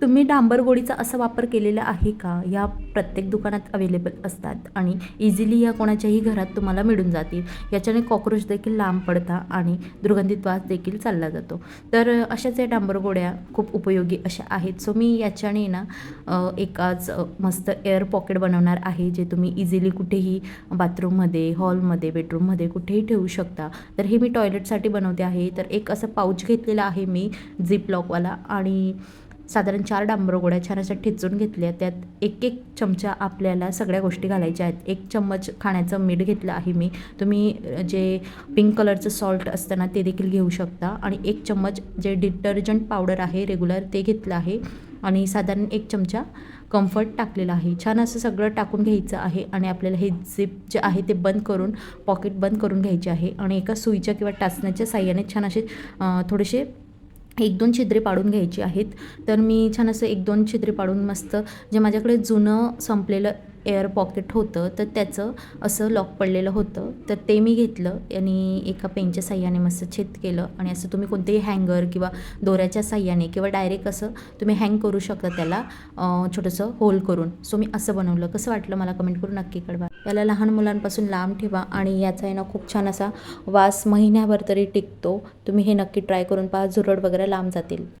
तुम्ही डांबरगोळीचा असा वापर केलेला आहे का? या प्रत्येक दुकानात अवेलेबल असतात आणि इझिली या कोणाच्याही घरात तुम्हाला मिळून जातील. याच्याने कॉक्रोच देखील लांब पडता आणि दुर्गंधित वास देखील चालला जातो. तर अशाच या डांबरगोळ्या खूप उपयोगी अशा आहेत. सो मी याच्याने ना एकाच मस्त एअर पॉकेट बनवणार आहे जे तुम्ही इझिली कुठेही बाथरूममध्ये हॉलमध्ये बेडरूममध्ये कुठेही ठेवू शकता. तर हे मी टॉयलेटसाठी बनवते आहे. तर एक असं पाऊच घेतलेला आहे मी झिप लॉकवाला आणि साधारण चार डांबर गोळ्या छान अशा ठेचून घेतल्या. त्यात एक एक चमचा आपल्याला सगळ्या गोष्टी घालायच्या आहेत. एक चम्मच खाण्याचं मीठ घेतलं आहे मी. तुम्ही जे पिंक कलरचं सॉल्ट असतं ना ते देखील घेऊ शकता. आणि एक चम्मच जे डिटर्जंट पावडर आहे रेग्युलर ते घेतलं आहे. आणि साधारण एक चमचा कम्फर्ट टाकलेला आहे. छान असं सगळं टाकून घ्यायचं आहे आणि आपल्याला हे झिप जे आहे ते बंद करून पॉकेट बंद करून घ्यायचे आहे. आणि एका सुईच्या किंवा टाचण्याच्या साह्याने छान असे थोडेसे एक दोन छिद्रे पाडून घ्यायची आहेत. तर मी छान असं एक दोन छिद्रे पाडून मस्त जे माझ्याकडे जुनं संपलेलं एअर पॉकेट होतं तर त्याचं असं लॉक पडलेलं होतं. तर ते मी घेतलं आणि एका पेनच्या साह्याने मस्त छेद केलं. आणि असं तुम्ही कोणतेही हँगर किंवा दोऱ्याच्या साह्याने किंवा डायरेक्ट असं तुम्ही हँग करू शकता त्याला छोटंसं होल करून. सो मी असं बनवलं. कसं वाटलं मला कमेंट करून नक्की कळवा. याला लहान मुलांपासून लांब ठेवा आणि याचा आहे ना खूप छान असा वास महिन्याभर तरी टिकतो. तुम्ही हे नक्की ट्राय करून पहा झुरड वगैरे लांब जातील.